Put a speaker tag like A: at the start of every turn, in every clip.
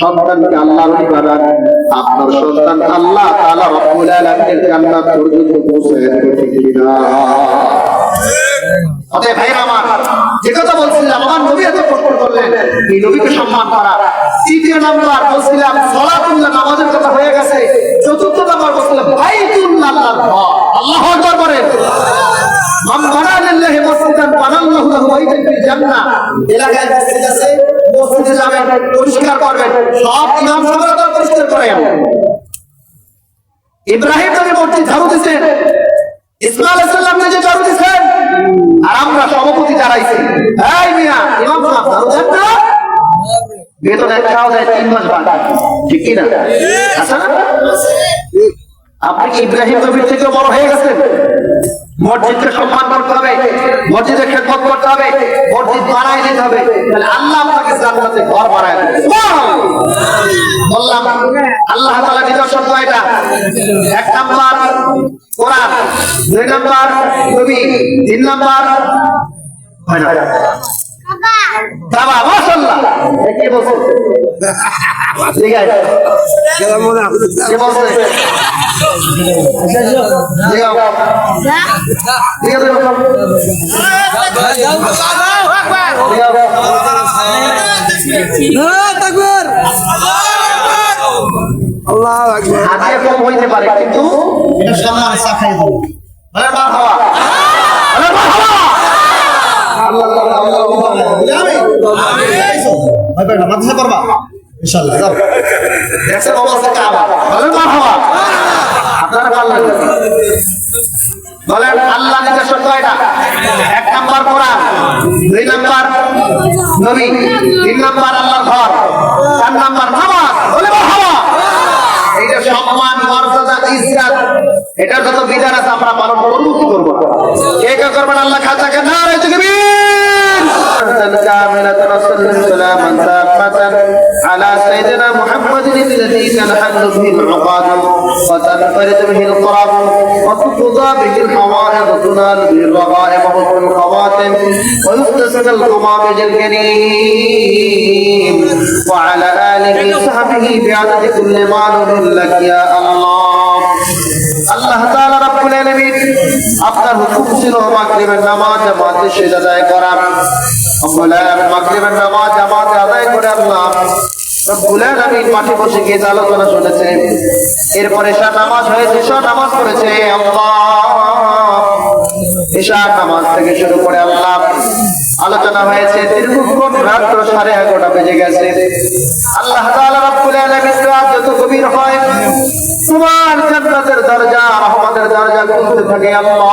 A: সন্তানকে আল্লাহর ইবাদত, আপনার সন্তান আল্লাহ তাআলা রব্বুল আলামিনের জান্নাত পর্যন্ত পৌঁছে ঠিক কিনা অতএব ভাইরা আমার, যে কথা বলছিলাম, আমার নবী এত কষ্ট করলেন, এই নবীকে সম্মান করা। তৃতীয় নাম্বার বলছিলাম, সলাতুল্লাহ নামাজের কথা হয়ে গেছে। চতুর্থ নাম্বার বলছিলাম, বাইতুল্লাহ আল্লাহর আল্লাহ আকবার বলেন। মান বানা এলাকায় যাবেন, পরিষ্কার করবেন। সব ইমাম সাহেবরা পরিষ্কার করেন ইব্রাহিম নবী মসজিদ ঝাড়ু দিছেন। ইসমাইল আলাইহিস সালাম নিজে ঝাড়ু দিছেন। আর আমরা সভাপতি দাঁড়াইছি। এই মিয়া, ইমাম সাহেব, ঝাড়ু দেন না? না? আপনি ইব্রাহিম বড় হয়ে মসজিদকে সম্মান করতে হবে। মসজিদে খেদমত করতে হবে। আল্লাহ আপনাকে জান্নাতে ঘর বানায় দেবে। বললাম আল্লাহ দুই নাম্বার তিন নাম্বার বাবা মাশাআল্লাহ। কে বলছে। ঠিক আছে। কে বলছে?
B: আল্লাহ আকবার।
A: কম হইতে পারে কিন্তু এটা সম্মান সাফাই মা ইনশাআল্লাহ। যত বিধান আছে, আমরা পালন করব কি করব। কে কে করবেন আল্লাহ খাতাকে না রয়েছে كاملة وسلم سلاما تامة على سيدنا محمد الذي تنحل به العقاد وتنفرد به القرب وتقضى به الحوائض وتنال به الرغائب وحسن الخواتم ويغتسل القمامج الكريم وعلى آله وصحبه بعدد كل معلوم لك يا الله আল্লাহ তাআলা রাব্বুল আলামিন আপনার হুকুম ছিল মাগরিবের নামাজ জামাতে শেষ আদায় করা রব্বুল আলামিন মাগরিবের নামাজ, জামাতে আদায় করে আল্লাহ রব্বুল আলামিন মাঠে বসে গিয়ে আলোচনা শুনেছে, এরপরে এশা নামাজ হয়েছে এশা নামাজ পড়েছে নামাজ থেকে শুরু করে আল্লাহ, আলোচনা হয়েছে, দীর্ঘক্ষণ রাত্র সাড়ে এগারোটা বেজে গেছে। আল্লাহ তাআলা রাব্বুল যত গভীর হয়, তোমার জান্নাতের দরজা, রহমতের দরজা খুলতে থাকে আল্লাহ।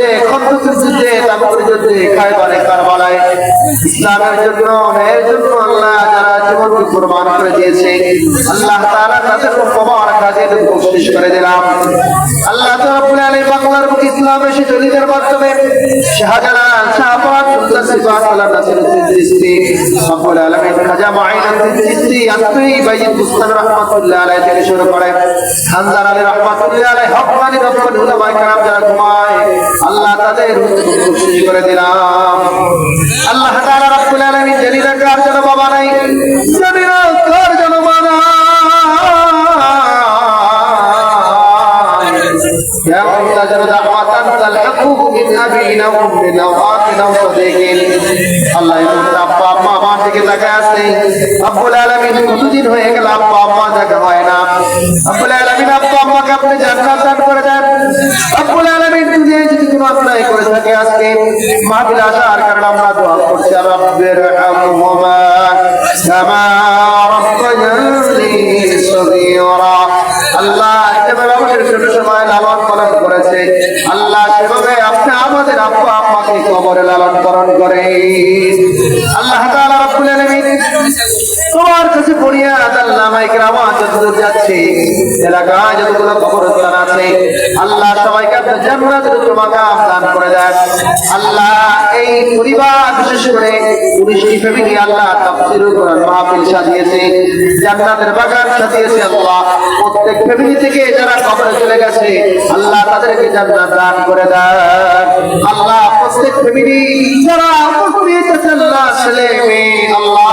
A: যুদ্ধে খন্দকের যুদ্ধে তাবুকের কারবালায় ইসলামের জন্য, ন্যায়ের জন্য আল্লাহ যারা জীবনকে কোরবান করে দিয়েছে, আল্লাহ তারা তাদের দিয়ে বকশিশ করে দিলাম আল্লাহ রাব্বুল আলামিন বাংলার বুকে ইসলাম এসে জলিদের মাধ্যমে শাহজালাল শাহবাগ সুলতান সিফাত আল্লাহ নাসিরউদ্দিন চিশতি রব্বুল আলামিন খাজা মুঈনুদ্দিন চিশতি আত্মী বাইত মুস্তান রাহমাতুল্লাহ আলাইহি থেকে শুরু করে খানদার আলী রাহমাতুল্লাহ আলাইহি হকমানি রব্বুল উলামা کرام যারা ঘুমায় আল্লাহ তাদের খুশি করে দিলাম আল্লাহ তাআলা রব্বুল আলামিন জলিদের কার যেন বাবা নাই জলিদের يا منتظر دعوة تلحقه من أبينا وأمنا وآتنا وصديقين আল্লাহ এমন আব্বা আম্মা আমার দিকে তাকায় আছে আব্বুল আলামিন কতদিন হয়ে গেল আব্বা আম্মা দেখা হয় না আব্বুল আলামিন আব্বা আম্মাকে আপনি জান্নাত দান করে দেন আব্বুল আলামিন দুনিয়ায় যদি কোনো অন্যায় করে থাকে আজকে মাহফিল আসার কারণে আমরা দোয়া করছি রব্বির হামহুমা কামা আল্লাহ সেভাবে আপনি আমাদের আব্বা আম্মাকে কবরে লালন পালন করে আল্লাহ তাআলা রব্বুল আলামিন তোমার কাছে যতদূর যাচ্ছে। এলাকায় যতগুলো কবরস্থান আছে, আল্লাহ সবাইকে আপনার জান্নাতের তোমাকে দান করে দেন। আল্লাহ, এই পরিবার, বিশেষ করে উনিশটি ফ্যামিলি আল্লাহ মাহফিল সাজিয়েছে, জান্নাতের বাগান সাজিয়েছে আল্লাহ। প্রত্যেক ফ্যামিলি থেকে যারা কবরে চলে গেছে, আল্লাহ তাদেরকে জান্নাত দান করে দেন। আল্লাহ, প্রত্যেক ফ্যামিলি যারা আল্লাহ, ছেলে, মেয়ে, আল্লাহ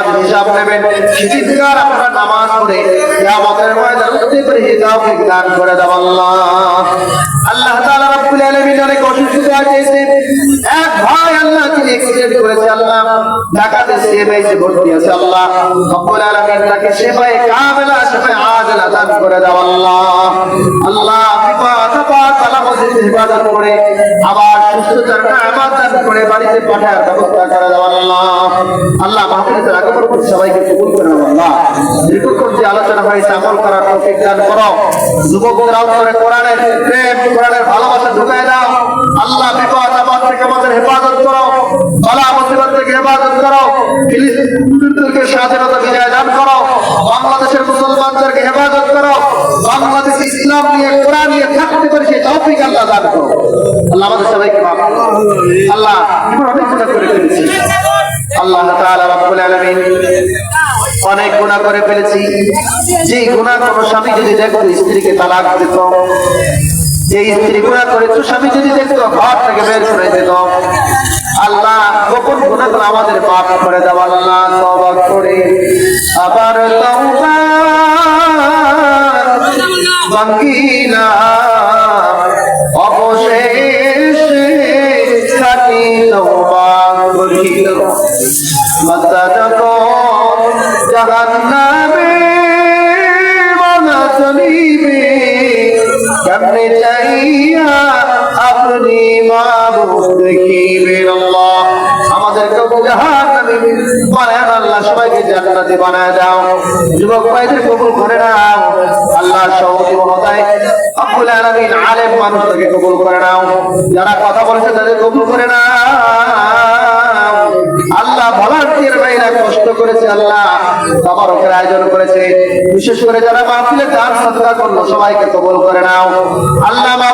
A: হিসাব নেবেন। চিৎকার আপনার নামাজ পড়ে। কিয়ামতের ময়দানে উঠতে পারে হিসাব দান করে দাও আল্লাহ। আল্লাহ তাআলা আলামিন অনেক অসুস্থ এক ভাই আল্লাহ তিনি এক্সিডেন্ট করেছে, আল্লাহ ঢাকাতে সেবাইতে ভর্তি আছে আল্লাহ। রব্বুল আলামিন তাকে সেবায়ে কামেলা, সেবায় ঢুকায় দাও আল্লাহ থেকে আমাদের হেফাজত করো থেকে হেফাজত করো স্বাধীনতা দান করো বাংলাদেশের মুসলমানদেরকে হেফাজত করো বাংলাদেশ ইসলাম নিয়ে, কোরআন নিয়ে থাকতে পারে সেই তৌফিক আল্লাহ দান করো আল্লাহ আমাদের সবাইকে মাফ করো। আল্লাহ অনেক গুণা করে ফেলেছি। আল্লাহ তাআলা রব্বুল আলামিন অনেক গুণা করে ফেলেছি। যে গুণা কোনো স্বামী যদি দেখতো স্ত্রীকে তালাক দিত। যে স্ত্রী গুণা করেছ, স্বামী যদি দেখতো, ঘর থেকে বের করে দিত। আল্লাহ গোপন গুণাগুলো আমাদের মাফ করে দাও। আল্লাহ তওবা করে। আবার তওবা বাঙ্গিলা অবশেষে খাটি তওবা করিল মাতা যখন চলিবে। কেমনে চাইয়া আপনি মাবুদ দেখিবেন আল্লাহ? আমাদেরকে জাহান্নামে বানায় না আল্লাহ, সবাইকে জান্নাতে বানায় দাও। যুবক ভাইদের কবুল করে নাও। আল্লাহ সহজী মহোদয় আব্বুল আলামিন আলেম মানুষকে কবুল করে নাও। যারা কথা বলেছে তাদের কবুল করে নাও। আল্লাহ ভলান্টিয়ার ভাইরা কষ্ট করেছে আল্লাহ, তাবারকের আয়োজন করেছে। বিশেষ করে যারা মাহফিলে দান সাদকা করল, সবাইকে কবুল করে নাও। আল্লাহ মা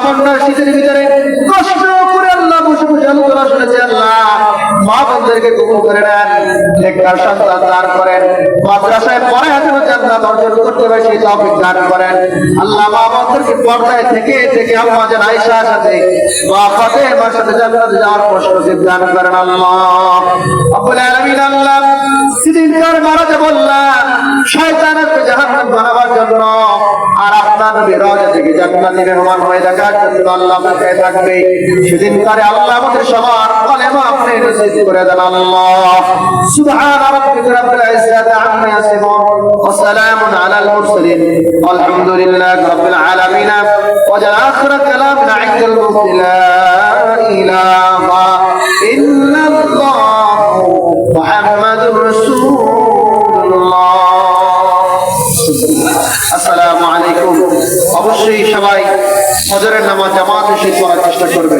A: শীতের ভিতরে কষ্ট করে আল্লাহ বসে বসে আলোচনা শুনেছে আল্লাহ, মা বোনদেরকে কবুল করে নেন। দান করেন। মাদ্রাসায় পড়ে হাতে অর্জন করতে পারে সেই দান করেন। আল্লাহ মা পর্দায় থেকে থেকে সাথে ফাতেমার সাথে যাওয়ার কষ্ট করেন আল্লাহ। আল্লাহ সিলিন্ডার মারাতে বললাম, শয়তানের জাহান্নাম বানাবার জন্য আর আপনার রজা থেকে জান্নাতি মেহমান হয়ে দেখার জন্য আল্লাহ পাশে থাকবে। সেদিন করে আল্লাহ আমাদের সবার কলেমা আপনি নসিব করে দেন আল্লাহ। সুবহান রাব্বিকা রাব্বিল ইজ্জাতি আম্মা ইয়াসিফুন ওয়া সালামুন আলাল মুরসালিন। আলহামদুলিল্লাহি রাব্বিল অবশ্যই সবাই ফজরের নামাজ জামাতে এসে পড়ার চেষ্টা করবে